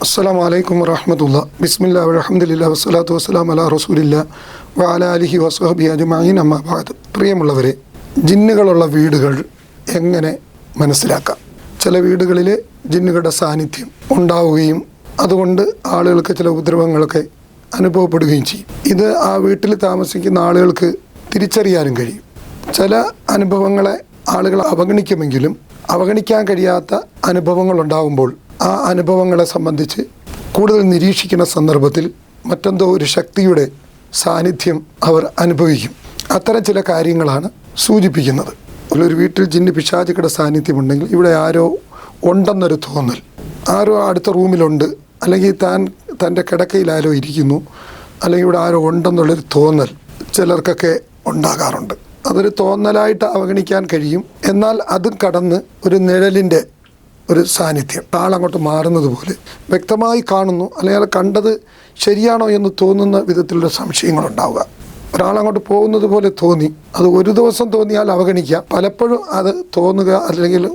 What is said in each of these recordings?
അസ്സാം വലൈക്കും വറഹമത്തുള്ള ബിസ്മില്ല അലഹമുല്ല വസ്സലാത്തു വസ്സലാം അല റസൂലില്ല വാല അലിഹി വസ്ഹബി അജുമായിൻ അമ്മാബാദ് പ്രിയമുള്ളവരെ ജിന്നുകളുള്ള വീടുകൾ എങ്ങനെ മനസ്സിലാക്കാം? ചില വീടുകളിൽ ജിന്നുകളുടെ സാന്നിധ്യം ഉണ്ടാവുകയും അതുകൊണ്ട് ആളുകൾക്ക് ചില ഉപദ്രവങ്ങളൊക്കെ അനുഭവപ്പെടുകയും ചെയ്യും. ഇത് ആ വീട്ടിൽ താമസിക്കുന്ന ആളുകൾക്ക് തിരിച്ചറിയാനും കഴിയും. ചില അനുഭവങ്ങളെ ആളുകൾ അവഗണിക്കുമെങ്കിലും അവഗണിക്കാൻ കഴിയാത്ത അനുഭവങ്ങൾ ഉണ്ടാകുമ്പോൾ ആ അനുഭവങ്ങളെ സംബന്ധിച്ച് കൂടുതൽ നിരീക്ഷിക്കുന്ന സന്ദർഭത്തിൽ മറ്റെന്തോ ഒരു ശക്തിയുടെ സാന്നിധ്യം അവർ അനുഭവിക്കും. അത്തരം ചില കാര്യങ്ങളാണ് സൂചിപ്പിക്കുന്നത്. ഒരു വീട്ടിൽ ജിന്ന് പിശാചുക്കളുടെ സാന്നിധ്യമുണ്ടെങ്കിൽ ഇവിടെ ആരോ ഉണ്ടെന്നൊരു തോന്നൽ. ആരോ അടുത്ത റൂമിലുണ്ട്. അല്ലെങ്കിൽ താൻ തന്റെ കിടക്കയിൽ ആരോ ഇരിക്കുന്നു. അല്ലെങ്കിൽ ഇവിടെ ആരോ ഉണ്ടെന്നുള്ളൊരു തോന്നൽ ചിലർക്കൊക്കെ ഉണ്ടാകാറുണ്ട്. അതൊരു തോന്നലായിട്ട് അവഗണിക്കാൻ കഴിയും. എന്നാൽ അതും കടന്ന് ഒരു നിഴലിന്റെ ഒരു സാന്നിധ്യം. ആളങ്ങോട്ട് മാറുന്നത് പോലെ വ്യക്തമായി കാണുന്നു. അല്ലെങ്കിൽ അയാൾ കണ്ടത് ശരിയാണോ എന്ന് തോന്നുന്ന വിധത്തിലുള്ള സംശയങ്ങളുണ്ടാവുക. ഒരാളങ്ങോട്ട് പോകുന്നത് പോലെ തോന്നി. അത് ഒരു ദിവസം തോന്നിയാൽ അവഗണിക്കുക. പലപ്പോഴും അത് തോന്നുക അല്ലെങ്കിൽ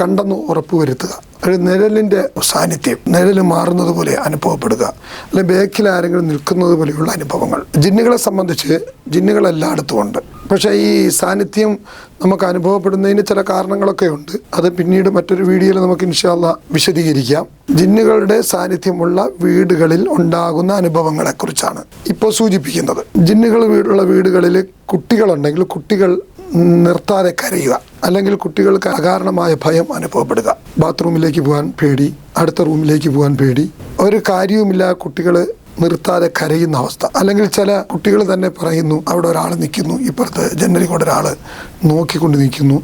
കണ്ടെന്ന് ഉറപ്പുവരുത്തുക ഒരു നിഴലിന്റെ സാന്നിധ്യം. നിഴൽ മാറുന്നത് പോലെ അനുഭവപ്പെടുക. അല്ലെങ്കിൽ ബേക്കിൽ ആരെങ്കിലും നിൽക്കുന്നത് പോലെയുള്ള അനുഭവങ്ങൾ. ജിന്നുകളെ സംബന്ധിച്ച് ജിന്നുകൾ എല്ലായിടത്തും ഉണ്ട്. പക്ഷേ ഈ സാന്നിധ്യം നമുക്ക് അനുഭവപ്പെടുന്നതിന് ചില കാരണങ്ങളൊക്കെ ഉണ്ട്. അത് പിന്നീട് മറ്റൊരു വീഡിയോയിൽ നമുക്ക് ഇൻഷാല്ല വിശദീകരിക്കാം. ജിന്നുകളുടെ സാന്നിധ്യമുള്ള വീടുകളിൽ ഉണ്ടാകുന്ന അനുഭവങ്ങളെക്കുറിച്ചാണ് ഇപ്പോൾ സൂചിപ്പിക്കുന്നത്. ജിന്നുകൾ വീടുള്ള വീടുകളിൽ കുട്ടികളുണ്ടെങ്കിൽ കുട്ടികൾ നിർത്താതെ കരയുക അല്ലെങ്കിൽ കുട്ടികൾക്ക് അകാരണമായ ഭയം അനുഭവപ്പെടുക. ബാത്റൂമിലേക്ക് പോകാൻ പേടി അടുത്ത റൂമിലേക്ക് പോകാൻ പേടി. ഒരു കാര്യവുമില്ല കുട്ടികൾ നിർത്താതെ കരയുന്ന അവസ്ഥ. അല്ലെങ്കിൽ ചില കുട്ടികൾ തന്നെ പറയുന്നു അവിടെ ഒരാൾ നിൽക്കുന്നു ഇപ്പുറത്ത് ജനലിൽ കൂടെ ഒരാൾ നോക്കിക്കൊണ്ട് നിൽക്കുന്നു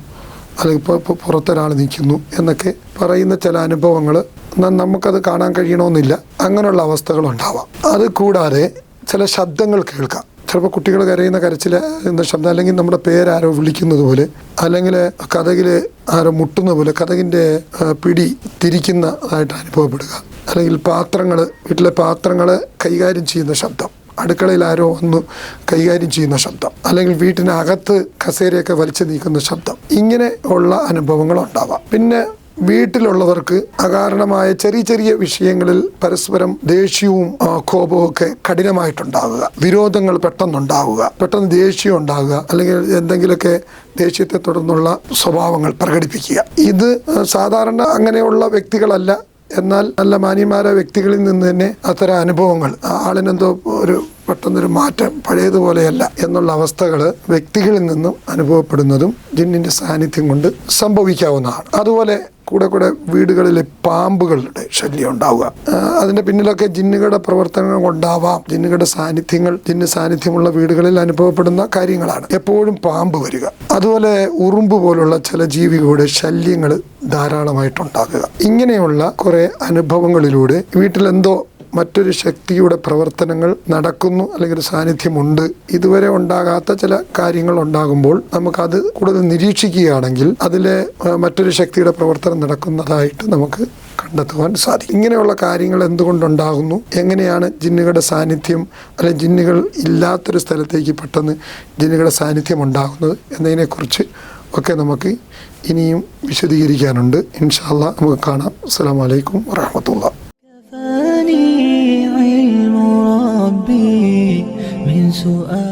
അല്ലെങ്കിൽ ഇപ്പോൾ പുറത്തൊരാൾ നിൽക്കുന്നു എന്നൊക്കെ പറയുന്ന ചില അനുഭവങ്ങൾ നമുക്കത് കാണാൻ കഴിയണമെന്നില്ല. അങ്ങനെയുള്ള അവസ്ഥകൾ ഉണ്ടാവാം. അത് കൂടാതെ ചില ശബ്ദങ്ങൾ കേൾക്കാം. ചിലപ്പോൾ കുട്ടികൾ കരയുന്ന കരച്ചിൽ എന്ന ശബ്ദം? അല്ലെങ്കിൽ നമ്മുടെ പേരാരോ വിളിക്കുന്നത് പോലെ അല്ലെങ്കിൽ കഥകിൽ ആരോ മുട്ടുന്ന പോലെ കഥകിന്റെ പിടി തിരിക്കുന്നതായിട്ട് അനുഭവപ്പെടുക. അല്ലെങ്കിൽ പാത്രങ്ങൾ വീട്ടിലെ പാത്രങ്ങൾ കൈകാര്യം ചെയ്യുന്ന ശബ്ദം. അടുക്കളയിൽ ആരോ ഒന്ന് കൈകാര്യം ചെയ്യുന്ന ശബ്ദം. അല്ലെങ്കിൽ വീട്ടിനകത്ത് കസേരയൊക്കെ വലിച്ചു നീക്കുന്ന ശബ്ദം. ഇങ്ങനെ ഉള്ള അനുഭവങ്ങൾ ഉണ്ടാവാം. പിന്നെ വീട്ടിലുള്ളവർക്ക് അകാരണമായ ചെറിയ ചെറിയ വിഷയങ്ങളിൽ പരസ്പരം ദേഷ്യവും കോപവും ഒക്കെ കഠിനമായിട്ടുണ്ടാവുക. വിരോധങ്ങൾ പെട്ടെന്നുണ്ടാവുക. പെട്ടെന്ന് ദേഷ്യം ഉണ്ടാവുക. അല്ലെങ്കിൽ എന്തെങ്കിലുമൊക്കെ ദേഷ്യത്തെ തുടർന്നുള്ള സ്വഭാവങ്ങൾ പ്രകടിപ്പിക്കുക. ഇത് സാധാരണ അങ്ങനെയുള്ള വ്യക്തികളല്ല. എന്നാൽ നല്ല മാന്യന്മാരായ വ്യക്തികളിൽ നിന്ന് തന്നെ അത്തരം അനുഭവങ്ങൾ ആളിനെന്തോ ഒരു പെട്ടെന്നൊരു മാറ്റം പഴയതുപോലെയല്ല എന്നുള്ള അവസ്ഥകൾ വ്യക്തികളിൽ നിന്നും അനുഭവപ്പെടുന്നതും ജിന്നിന്റെ സാന്നിധ്യം കൊണ്ട് സംഭവിക്കാവുന്നതാണ്. അതുപോലെ കൂടെ കൂടെ വീടുകളിലെ പാമ്പുകളുടെ ശല്യം ഉണ്ടാവുക. അതിന്റെ പിന്നിലൊക്കെ ജിന്നുകളുടെ പ്രവർത്തനങ്ങൾ ഉണ്ടാവാം. ജിന്നുകളുടെ സാന്നിധ്യങ്ങൾ ജിന്ന് സാന്നിധ്യമുള്ള വീടുകളിൽ അനുഭവപ്പെടുന്ന കാര്യങ്ങളാണ്. എപ്പോഴും പാമ്പ് വരിക. അതുപോലെ ഉറുമ്പ് പോലുള്ള ചില ജീവികളുടെ ശല്യങ്ങൾ ധാരാളമായിട്ടുണ്ടാകുക. ഇങ്ങനെയുള്ള കുറെ അനുഭവങ്ങളിലൂടെ വീട്ടിലെന്തോ മറ്റൊരു ശക്തിയുടെ പ്രവർത്തനങ്ങൾ നടക്കുന്നു അല്ലെങ്കിൽ ഒരു സാന്നിധ്യമുണ്ട്. ഇതുവരെ ഉണ്ടാകാത്ത ചില കാര്യങ്ങൾ ഉണ്ടാകുമ്പോൾ നമുക്കത് കൂടുതൽ നിരീക്ഷിക്കുകയാണെങ്കിൽ അതിലെ മറ്റൊരു ശക്തിയുടെ പ്രവർത്തനം നടക്കുന്നതായിട്ട് നമുക്ക് കണ്ടെത്തുവാൻ സാധിക്കും. ഇങ്ങനെയുള്ള കാര്യങ്ങൾ എന്തുകൊണ്ടുണ്ടാകുന്നു? എങ്ങനെയാണ് ജിന്നുകളുടെ സാന്നിധ്യം അല്ലെങ്കിൽ ജിന്നുകൾ ഇല്ലാത്തൊരു സ്ഥലത്തേക്ക് പെട്ടെന്ന് ജിന്നുകളുടെ സാന്നിധ്യം ഉണ്ടാകുന്നത് എന്നതിനെക്കുറിച്ച് ഒക്കെ നമുക്ക് ഇനിയും വിശദീകരിക്കാനുണ്ട്. ഇൻഷാല്ല നമുക്ക് കാണാം. അസ്സാം വലൈക്കും വാഹമത്തുള്ള 阻碍